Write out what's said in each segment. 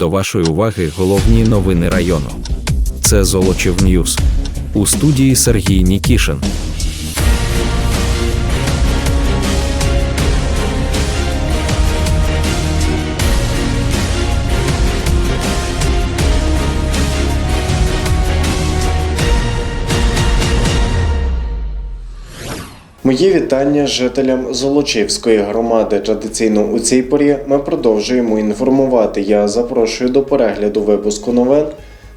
До вашої уваги головні новини району. Це Золочів Ньюс. У студії Сергій Нікішин. Мої вітання жителям Золочівської громади. Традиційно у цій порі ми продовжуємо інформувати. Я запрошую до перегляду випуску новин.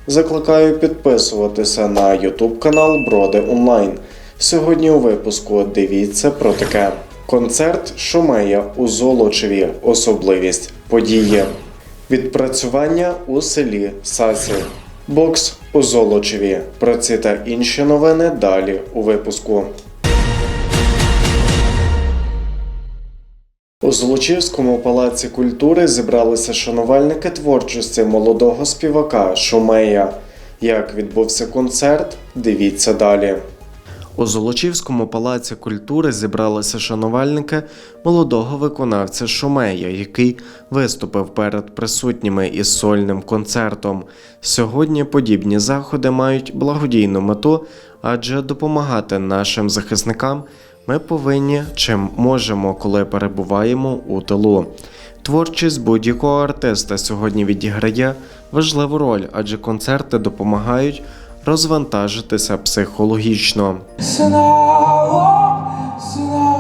Закликаю підписуватися на YouTube канал Броди Онлайн. Сьогодні у випуску дивіться про таке: концерт Шумея у Золочеві. Особливість події. Відпрацювання у селі Сасі. Бокс у Золочеві. Про ці та інші новини далі у випуску. У Золочівському палаці культури зібралися шанувальники творчості молодого співака Шумея. Як відбувся концерт, дивіться далі. У Золочівському палаці культури зібралися шанувальники молодого виконавця Шумея, який виступив перед присутніми із сольним концертом. Сьогодні подібні заходи мають благодійну мету, адже допомагати нашим захисникам ми повинні чим можемо, коли перебуваємо у тилу. Творчість будь-якого артиста сьогодні відіграє важливу роль, адже концерти допомагають розвантажитися психологічно. Синало, синало,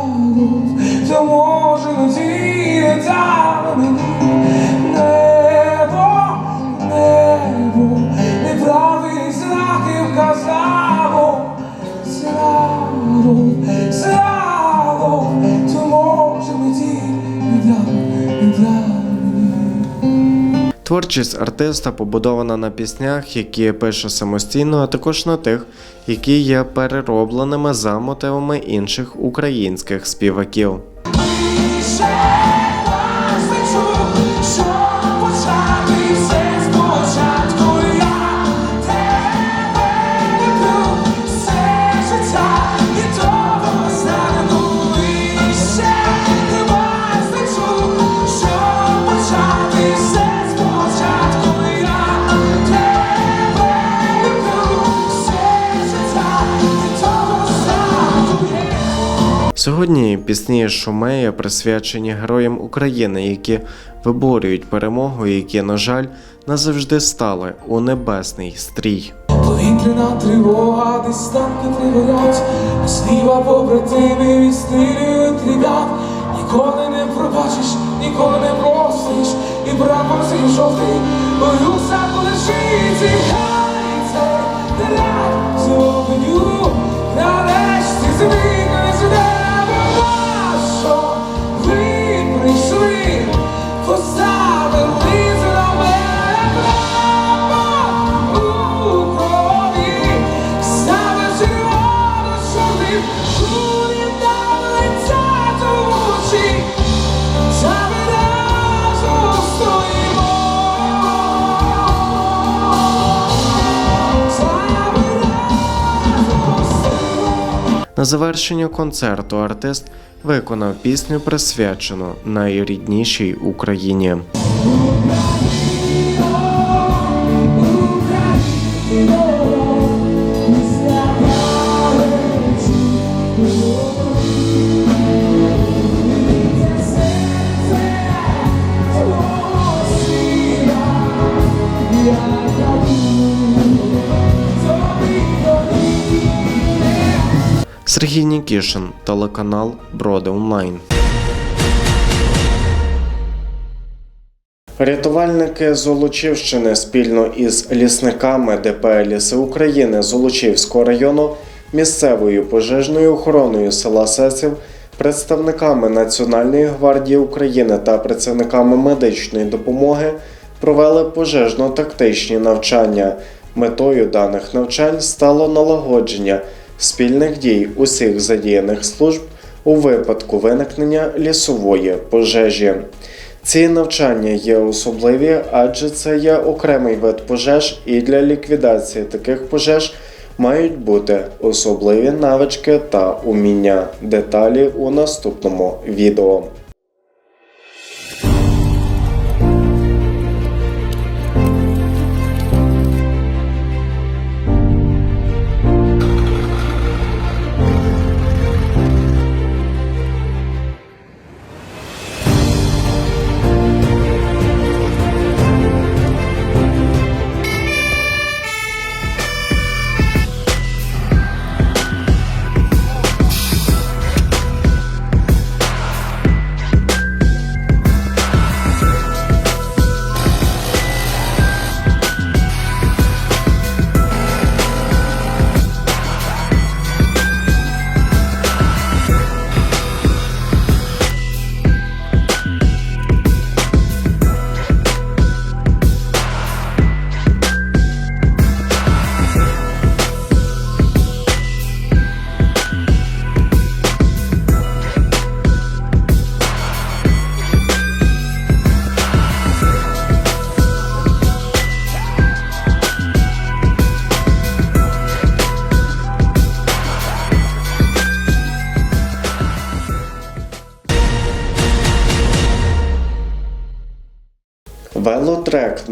Творчість артиста побудована на піснях, які пише самостійно, а також на тих, які є переробленими за мотивами інших українських співаків. Сьогодні пісні Шумея присвячені героям України, які виборюють перемогу, які, на жаль, назавжди стали у небесний стрій. Повітряна тривога, десь танки триворять, Сліва побратими відстрілюють ребят. Ніколи не пробачиш, ніколи не простиш, і прапор свій жовтий, боюся полишить, і хай цей наряд з нарешті змінить На завершення концерту артист виконав пісню, присвячену найріднішій Україні. Сергій Нікішин, телеканал Броди Онлайн. Рятувальники Золочівщини спільно із лісниками ДП Ліси України Золочівського району, місцевою пожежною охороною села Сесів, представниками Національної гвардії України та працівниками медичної допомоги провели пожежно-тактичні навчання. Метою даних навчань стало налагодження спільних дій усіх задіяних служб у випадку виникнення лісової пожежі. Ці навчання є особливі, адже це є окремий вид пожеж, і для ліквідації таких пожеж мають бути особливі навички та уміння. Деталі у наступному відео.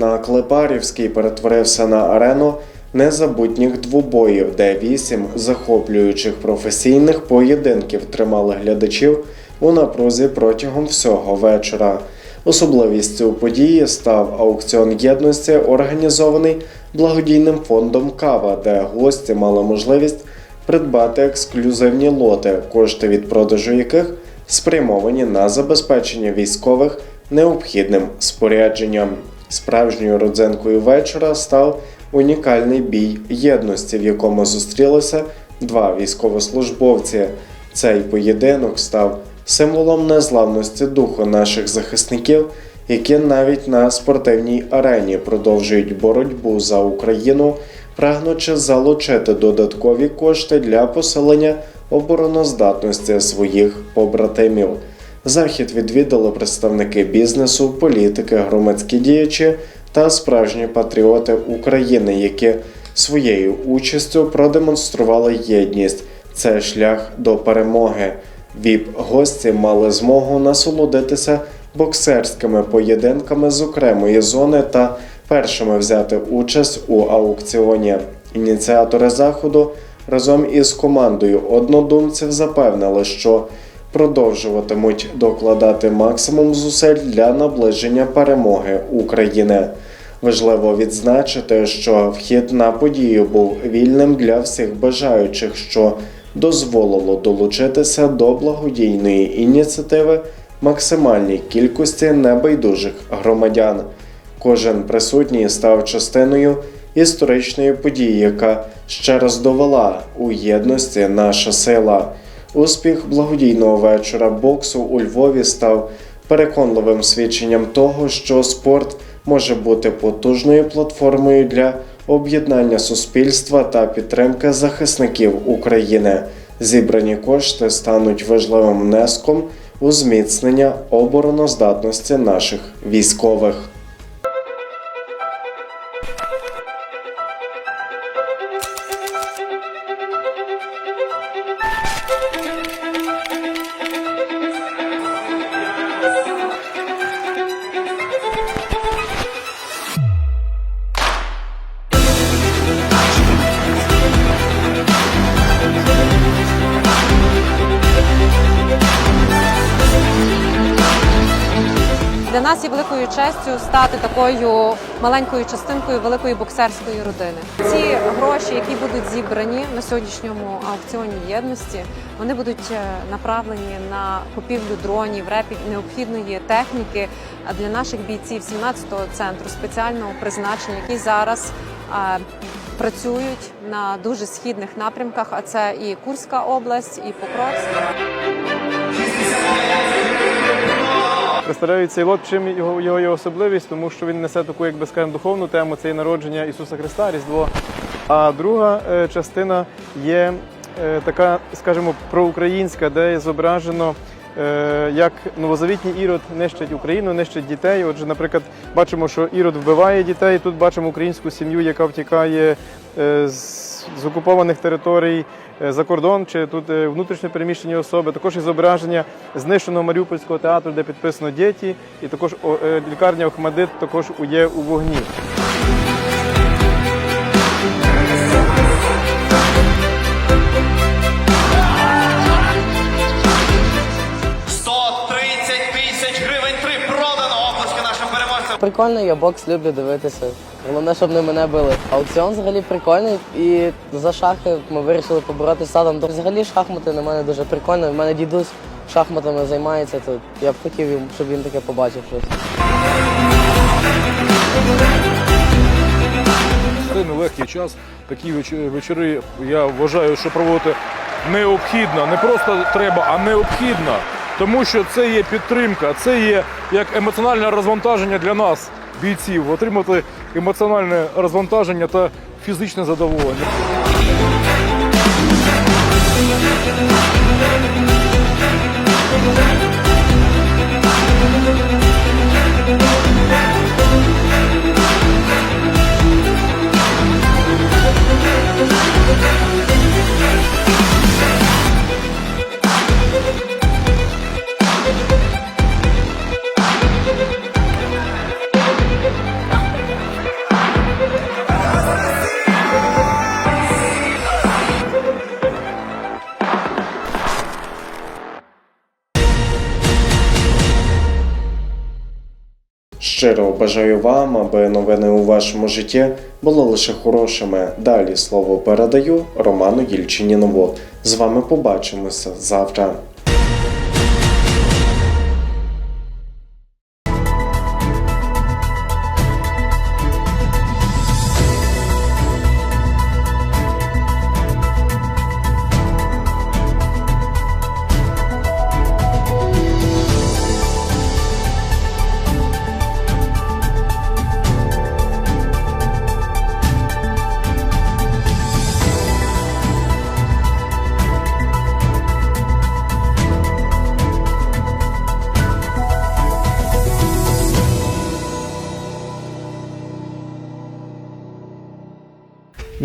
На Клепарівській перетворився на арену незабутніх двобоїв, де вісім захоплюючих професійних поєдинків тримали глядачів у напрузі протягом всього вечора. Особливістю події став аукціон єдності, організований благодійним фондом Кава, де гості мали можливість придбати ексклюзивні лоти, кошти від продажу яких спрямовані на забезпечення військових необхідним спорядженням. Справжньою родзинкою вечора став унікальний бій єдності, в якому зустрілися два військовослужбовці. Цей поєдинок став символом незламності духу наших захисників, які навіть на спортивній арені продовжують боротьбу за Україну, прагнучи залучити додаткові кошти для посилення обороноздатності своїх побратимів. Захід відвідали представники бізнесу, політики, громадські діячі та справжні патріоти України, які своєю участю продемонстрували єдність. Це шлях до перемоги. ВІП-гості мали змогу насолодитися боксерськими поєдинками з окремої зони та першими взяти участь у аукціоні. Ініціатори заходу разом із командою однодумців запевнили, що продовжуватимуть докладати максимум зусиль для наближення перемоги України. Важливо відзначити, що вхід на подію був вільним для всіх бажаючих, що дозволило долучитися до благодійної ініціативи максимальній кількості небайдужих громадян. Кожен присутній став частиною історичної події, яка ще раз довела у єдності наша сила. Успіх благодійного вечора боксу у Львові став переконливим свідченням того, що спорт може бути потужною платформою для об'єднання суспільства та підтримки захисників України. Зібрані кошти стануть важливим внеском у зміцнення обороноздатності наших військових. Такою маленькою частинкою великої боксерської родини. Ці гроші, які будуть зібрані на сьогоднішньому аукціоні єдності, вони будуть е, направлені на купівлю дронів, репі необхідної техніки для наших бійців 17-го центру спеціального призначення, які зараз е, працюють на дуже східних напрямках. А це і Курська область, і Покровськ. Представляю цей лот, чим його, його є особливість, тому що він несе таку, як би духовну тему, це і народження Ісуса Христа, Різдво. А друга е, частина є е, така, скажімо, проукраїнська, де зображено, е, як новозавітній Ірод нищить Україну, нищить дітей. Отже, наприклад, бачимо, що Ірод вбиває дітей. Тут бачимо українську сім'ю, яка втікає з, з окупованих територій е, за кордон, чи тут е, внутрішньо переміщені особи. Також і зображення знищеного Маріупольського театру, де підписано діти, і також е, лікарня Охмадит також є у вогні. Прикольно, я бокс люблю дивитися. Головне, щоб не мене били. Аукціон взагалі прикольний. І за шахи ми вирішили поборотися садом. Взагалі шахмати на мене дуже прикольно. У мене дідусь шахматами займається, то я б хотів, щоб він таке побачив щось. Це нелегкий час. Такі вечори я вважаю, що проводити необхідно. Не просто треба, а необхідно тому що це є підтримка, це є як емоціональне розвантаження для нас, бійців, отримати емоціональне розвантаження та фізичне задоволення. Щиро бажаю вам, аби новини у вашому житті були лише хорошими. Далі слово передаю Роману Єльчинінову. З вами побачимося завтра.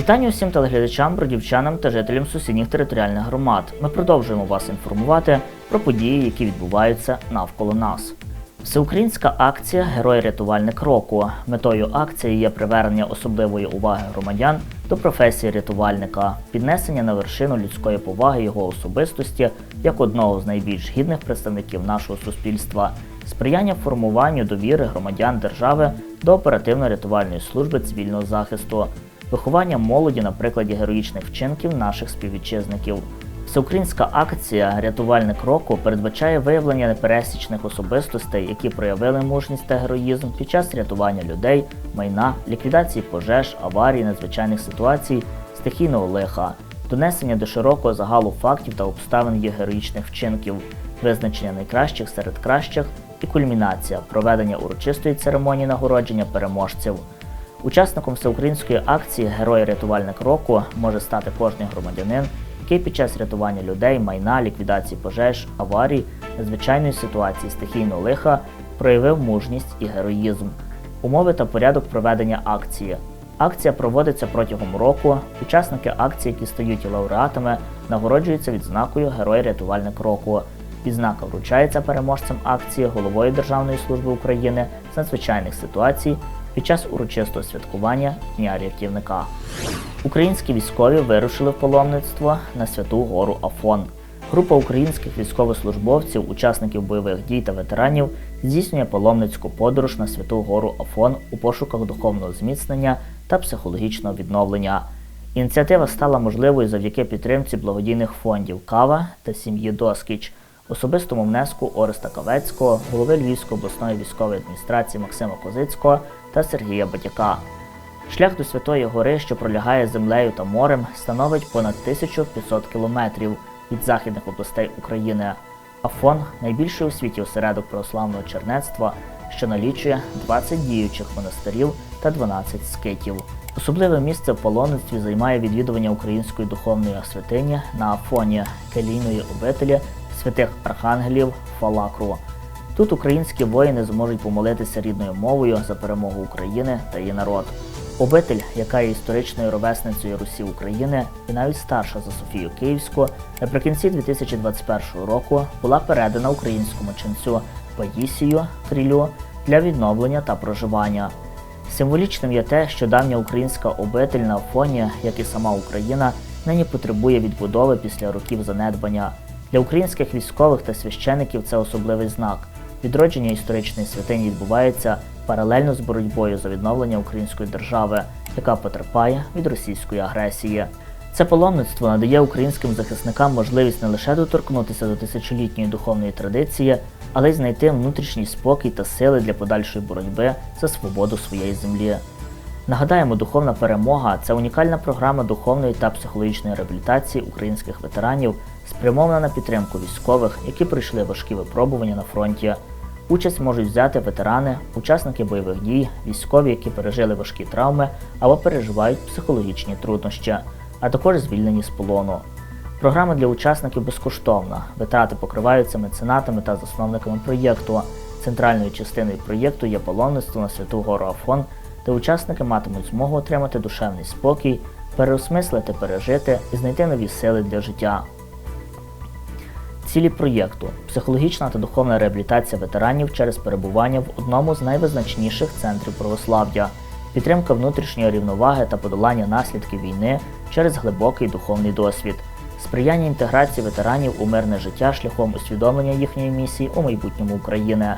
Вітання усім телеглядачам, бродівчанам та жителям сусідніх територіальних громад. Ми продовжуємо вас інформувати про події, які відбуваються навколо нас. Всеукраїнська акція Герой-рятувальник року. Метою акції є привернення особливої уваги громадян до професії рятувальника, піднесення на вершину людської поваги його особистості як одного з найбільш гідних представників нашого суспільства, сприяння формуванню довіри громадян держави до оперативно-рятувальної служби цивільного захисту, виховання молоді на прикладі героїчних вчинків наших співвітчизників. Всеукраїнська акція Рятувальник року передбачає виявлення непересічних особистостей, які проявили мужність та героїзм під час рятування людей, майна, ліквідації пожеж, аварій, надзвичайних ситуацій, стихійного лиха, донесення до широкого загалу фактів та обставин їх героїчних вчинків, визначення найкращих серед кращих і кульмінація проведення урочистої церемонії нагородження переможців. Учасником всеукраїнської акції Герой-рятувальник року може стати кожний громадянин, який під час рятування людей, майна, ліквідації пожеж, аварій, надзвичайної ситуації, стихійного лиха проявив мужність і героїзм. Умови та порядок проведення акції. Акція проводиться протягом року. Учасники акції, які стають лауреатами, нагороджуються відзнакою Герой-рятувальник року. Відзнака вручається переможцям акції головою Державної служби України з надзвичайних ситуацій під час урочистого святкування Дня рятівника. Українські військові вирушили в паломництво на святу гору Афон. Група українських військовослужбовців, учасників бойових дій та ветеранів здійснює паломницьку подорож на святу гору Афон у пошуках духовного зміцнення та психологічного відновлення. Ініціатива стала можливою завдяки підтримці благодійних фондів Кава та сім'ї Доскіч, особистому внеску Ореста Кавецького, голови Львівської обласної військової адміністрації Максима Козицького та Сергія Батяка. Шлях до Святої Гори, що пролягає землею та морем, становить понад 1500 кілометрів від західних областей України. Афон найбільший у світі осередок православного чернецтва, що налічує 20 діючих монастирів та 12 скитів. Особливе місце в паломництві займає відвідування української духовної святині на Афоні, келійної обителі святих архангелів Фалакру. Тут українські воїни зможуть помолитися рідною мовою за перемогу України та її народ. Обитель, яка є історичною ровесницею Русі України і навіть старша за Софію Київську, наприкінці 2021 року була передана українському ченцю Паїсію Крілю для відновлення та проживання. Символічним є те, що давня українська обитель на фоні, як і сама Україна, нині потребує відбудови після років занедбання. Для українських військових та священиків це особливий знак. Відродження історичної святині відбувається паралельно з боротьбою за відновлення української держави, яка потерпає від російської агресії. Це паломництво надає українським захисникам можливість не лише доторкнутися до тисячолітньої духовної традиції, але й знайти внутрішній спокій та сили для подальшої боротьби за свободу своєї землі. Нагадаємо, духовна перемога це унікальна програма духовної та психологічної реабілітації українських ветеранів, спрямована на підтримку військових, які пройшли важкі випробування на фронті. Участь можуть взяти ветерани, учасники бойових дій, військові, які пережили важкі травми або переживають психологічні труднощі, а також звільнені з полону. Програма для учасників безкоштовна. Витрати покриваються меценатами та засновниками проєкту. Центральною частиною проєкту є паломництво на Святу Гору Афон, де учасники матимуть змогу отримати душевний спокій, переосмислити, пережити і знайти нові сили для життя. Цілі проєкту психологічна та духовна реабілітація ветеранів через перебування в одному з найвизначніших центрів православ'я, підтримка внутрішньої рівноваги та подолання наслідків війни через глибокий духовний досвід, сприяння інтеграції ветеранів у мирне життя шляхом усвідомлення їхньої місії у майбутньому України,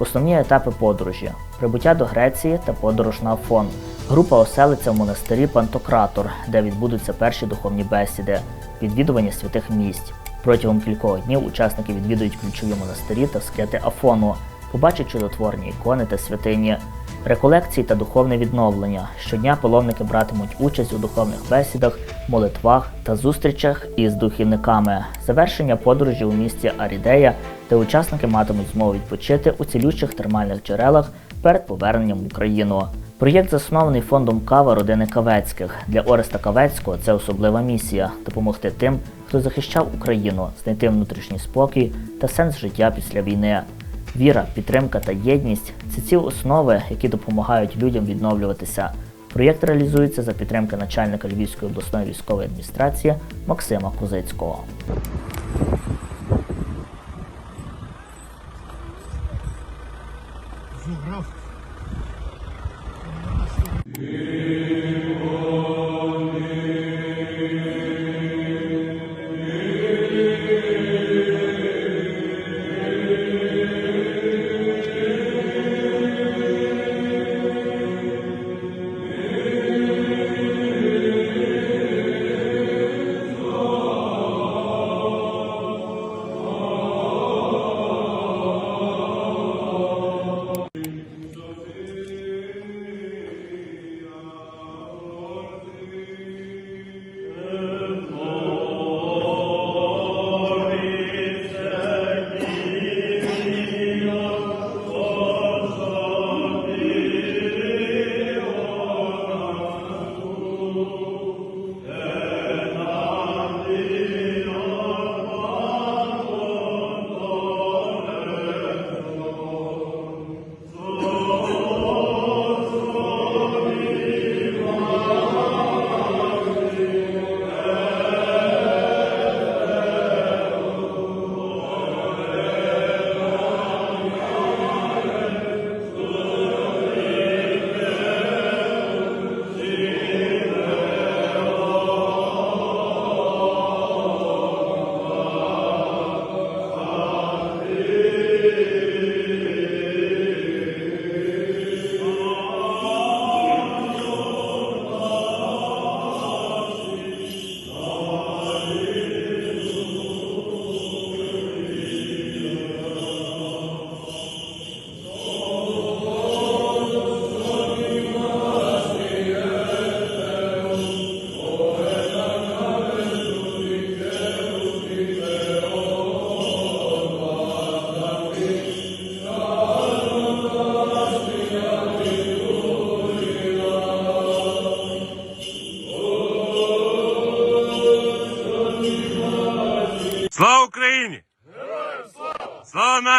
Основні етапи подорожі: прибуття до Греції та подорож на Афон. Група оселиться в монастирі Пантократор, де відбудуться перші духовні бесіди, відвідування святих місць. Протягом кількох днів учасники відвідують ключові монастирі та скети Афону, побачать чудотворні ікони та святині, реколекції та духовне відновлення. Щодня паломники братимуть участь у духовних бесідах, молитвах та зустрічах із духівниками. Завершення подорожі у місті Арідея, де учасники матимуть змогу відпочити у цілющих термальних джерелах перед поверненням в Україну. Проєкт заснований фондом Кава родини Кавецьких. Для Ореста Кавецького це особлива місія допомогти тим, хто захищав Україну, знайти внутрішній спокій та сенс життя після війни. Віра, підтримка та єдність це ці основи, які допомагають людям відновлюватися. Проєкт реалізується за підтримки начальника Львівської обласної військової адміністрації Максима Козицького. Слава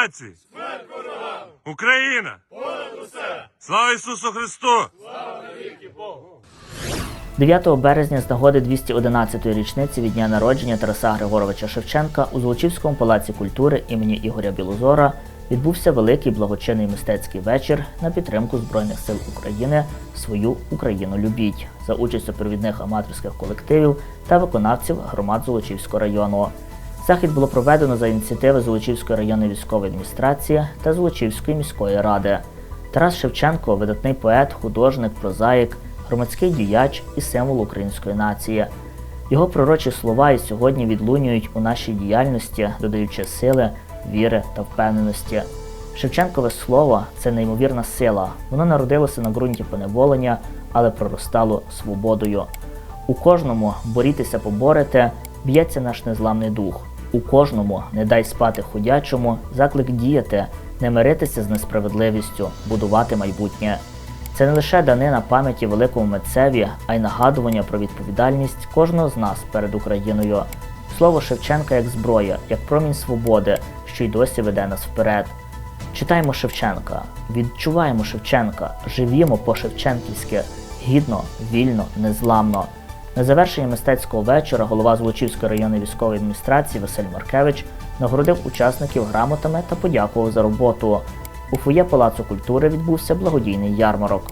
Нації! Україна! Слава Ісусу Христу! Слава навіки Богу! 9 березня з нагоди 211-ї річниці від дня народження Тараса Григоровича Шевченка у Золочівському палаці культури імені Ігоря Білозора відбувся великий благочинний мистецький вечір на підтримку Збройних сил України Свою Україну любіть за участю провідних аматорських колективів та виконавців громад Золочівського району. Захід було проведено за ініціативи Золочівської районної військової адміністрації та Золочівської міської ради. Тарас Шевченко видатний поет, художник, прозаїк, громадський діяч і символ української нації. Його пророчі слова і сьогодні відлунюють у нашій діяльності, додаючи сили, віри та впевненості. Шевченкове слово це неймовірна сила. Воно народилося на ґрунті поневолення, але проростало свободою. У кожному борітеся поборете, б'ється наш незламний дух. У кожному не дай спати ходячому, заклик діяти, не миритися з несправедливістю, будувати майбутнє. Це не лише данина пам'яті великому митцеві, а й нагадування про відповідальність кожного з нас перед Україною. Слово Шевченка як зброя, як промінь свободи, що й досі веде нас вперед. Читаємо Шевченка, відчуваємо Шевченка, живімо по-шевченківськи, гідно, вільно, незламно. На завершення мистецького вечора голова Злочівської районної військової адміністрації Василь Маркевич нагородив учасників грамотами та подякував за роботу. У фоє Палацу культури відбувся благодійний ярмарок.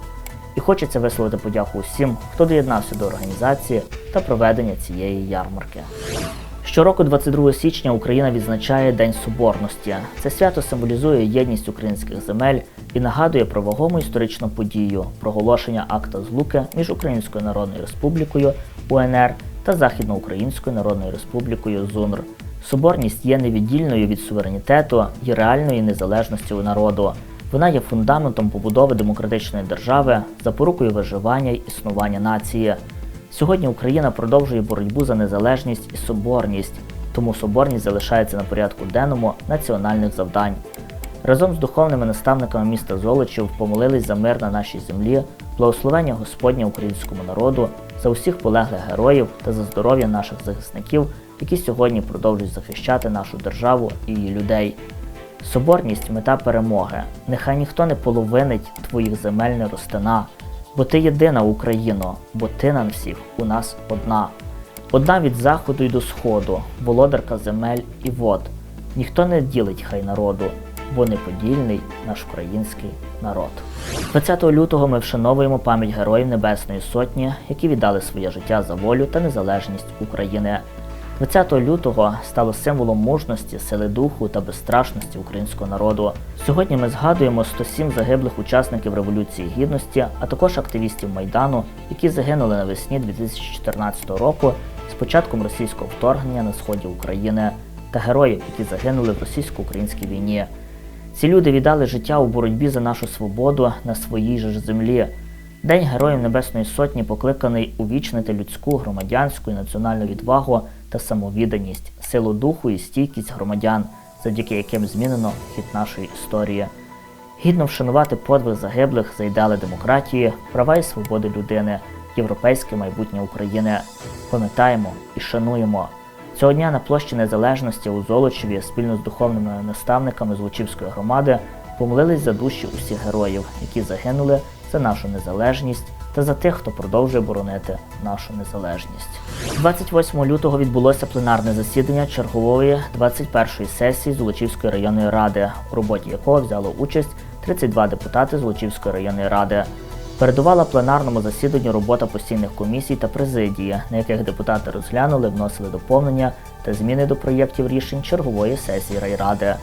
І хочеться висловити подяку усім, хто доєднався до організації та проведення цієї ярмарки. Щороку, 22 січня, Україна відзначає День Соборності. Це свято символізує єдність українських земель і нагадує про вагому історичну подію проголошення акта злуки між Українською Народною Республікою УНР та Західноукраїнською Народною Республікою ЗУНР. Соборність є невіддільною від суверенітету і реальної незалежності у народу. Вона є фундаментом побудови демократичної держави, запорукою виживання й існування нації. Сьогодні Україна продовжує боротьбу за незалежність і соборність, тому соборність залишається на порядку денному національних завдань. Разом з духовними наставниками міста Золочів помолились за мир на нашій землі, благословення Господня українському народу, за усіх полеглих героїв та за здоров'я наших захисників, які сьогодні продовжують захищати нашу державу і її людей. Соборність мета перемоги. Нехай ніхто не половинить твоїх земель не ростина, бо ти єдина Україно, бо ти нам всіх у нас одна. Одна від заходу й до сходу, володарка земель і вод. Ніхто не ділить хай народу, бо неподільний наш український народ. 20 лютого ми вшановуємо пам'ять героїв Небесної Сотні, які віддали своє життя за волю та незалежність України. 20 лютого стало символом мужності, сили духу та безстрашності українського народу. Сьогодні ми згадуємо 107 загиблих учасників Революції Гідності, а також активістів Майдану, які загинули навесні 2014 року з початком російського вторгнення на сході України, та героїв, які загинули в російсько-українській війні. Ці люди віддали життя у боротьбі за нашу свободу на своїй же землі. День Героїв Небесної Сотні покликаний увічнити людську, громадянську і національну відвагу та самовідданість, силу духу і стійкість громадян, завдяки яким змінено хід нашої історії. Гідно вшанувати подвиг загиблих за ідеали демократії, права і свободи людини, європейське майбутнє України. Пам'ятаємо і шануємо. Цього дня на площі Незалежності у Золочеві спільно з духовними наставниками Злочівської громади помолились за душі усіх героїв, які загинули за нашу незалежність та за тих, хто продовжує боронити нашу незалежність. 28 лютого відбулося пленарне засідання чергової 21-ї сесії Золочівської районної ради, у роботі якого взяло участь 32 депутати Золочівської районної ради. Передувала пленарному засіданню робота постійних комісій та президії, на яких депутати розглянули, вносили доповнення та зміни до проєктів рішень чергової сесії райради.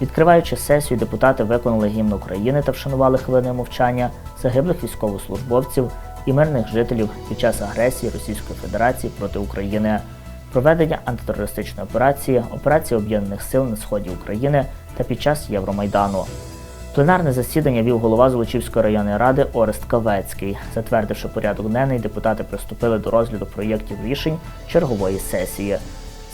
Відкриваючи сесію, депутати виконали гімн України та вшанували хвилиною мовчання загиблих військовослужбовців і мирних жителів під час агресії Російської Федерації проти України, проведення антитерористичної операції, операції Об'єднаних сил на сході України та під час Євромайдану. Пленарне засідання вів голова Золочівської районної ради Орест Кавецький. Затвердивши порядок денний, депутати приступили до розгляду проєктів рішень чергової сесії.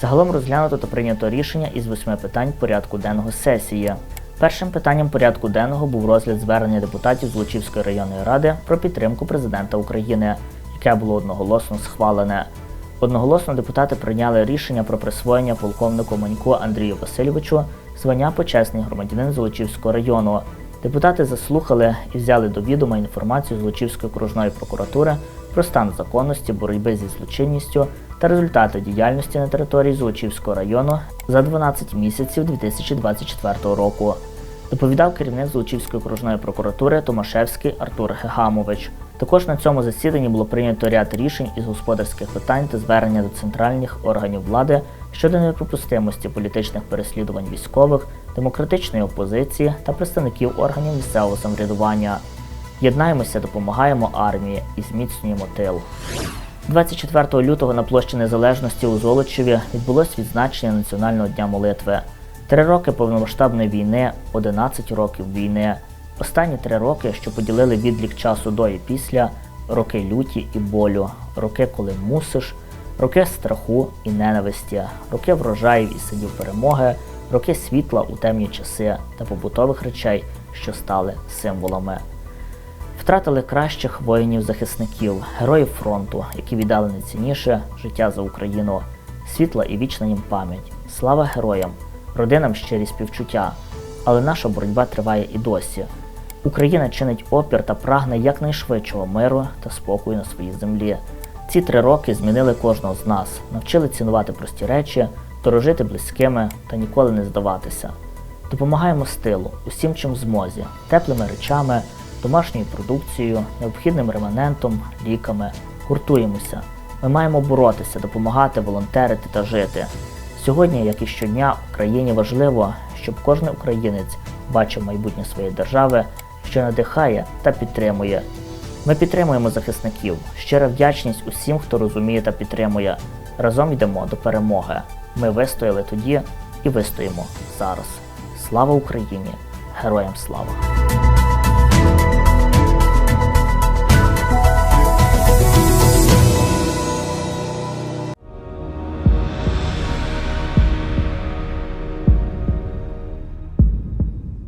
Загалом розглянуто та прийнято рішення із восьми питань порядку денного сесії. Першим питанням порядку денного був розгляд звернення депутатів Злочівської районної ради про підтримку президента України, яке було одноголосно схвалене. Одноголосно депутати прийняли рішення про присвоєння полковнику Маньку Андрію Васильовичу звання почесний громадянин Золочівського району. Депутати заслухали і взяли до відома інформацію Злочівської окружної прокуратури про стан законності боротьби зі злочинністю та результати діяльності на території Золочівського району за 12 місяців 2024 року. Доповідав керівник Золочівської окружної прокуратури Томашевський Артур Гегамович. Також на цьому засіданні було прийнято ряд рішень із господарських питань та звернення до центральних органів влади щодо неприпустимості політичних переслідувань військових, демократичної опозиції та представників органів місцевого самоврядування. Єднаємося, допомагаємо армії і зміцнюємо тил. 24 лютого на площі Незалежності у Золочеві відбулось відзначення Національного дня молитви. Три роки повномасштабної війни, 11 років війни. Останні три роки, що поділили відлік часу до і після, роки люті і болю, роки, коли мусиш, роки страху і ненависті, роки врожаїв і сидів перемоги, роки світла у темні часи та побутових речей, що стали символами. Втратили кращих воїнів-захисників, героїв фронту, які віддали найцінніше життя за Україну, світла і вічна їм пам'ять. Слава героям, родинам щирі співчуття. Але наша боротьба триває і досі. Україна чинить опір та прагне якнайшвидшого миру та спокою на своїй землі. Ці три роки змінили кожного з нас, навчили цінувати прості речі, дорожити близькими та ніколи не здаватися. Допомагаємо стилу усім, чим в змозі, теплими речами, домашньою продукцією, необхідним реманентом, ліками, гуртуємося. Ми маємо боротися, допомагати, волонтерити та жити. Сьогодні, як і щодня, Україні важливо, щоб кожен українець бачив майбутнє своєї держави, що надихає та підтримує. Ми підтримуємо захисників. Щира вдячність усім, хто розуміє та підтримує. Разом йдемо до перемоги. Ми вистояли тоді і вистоїмо зараз. Слава Україні! Героям слава!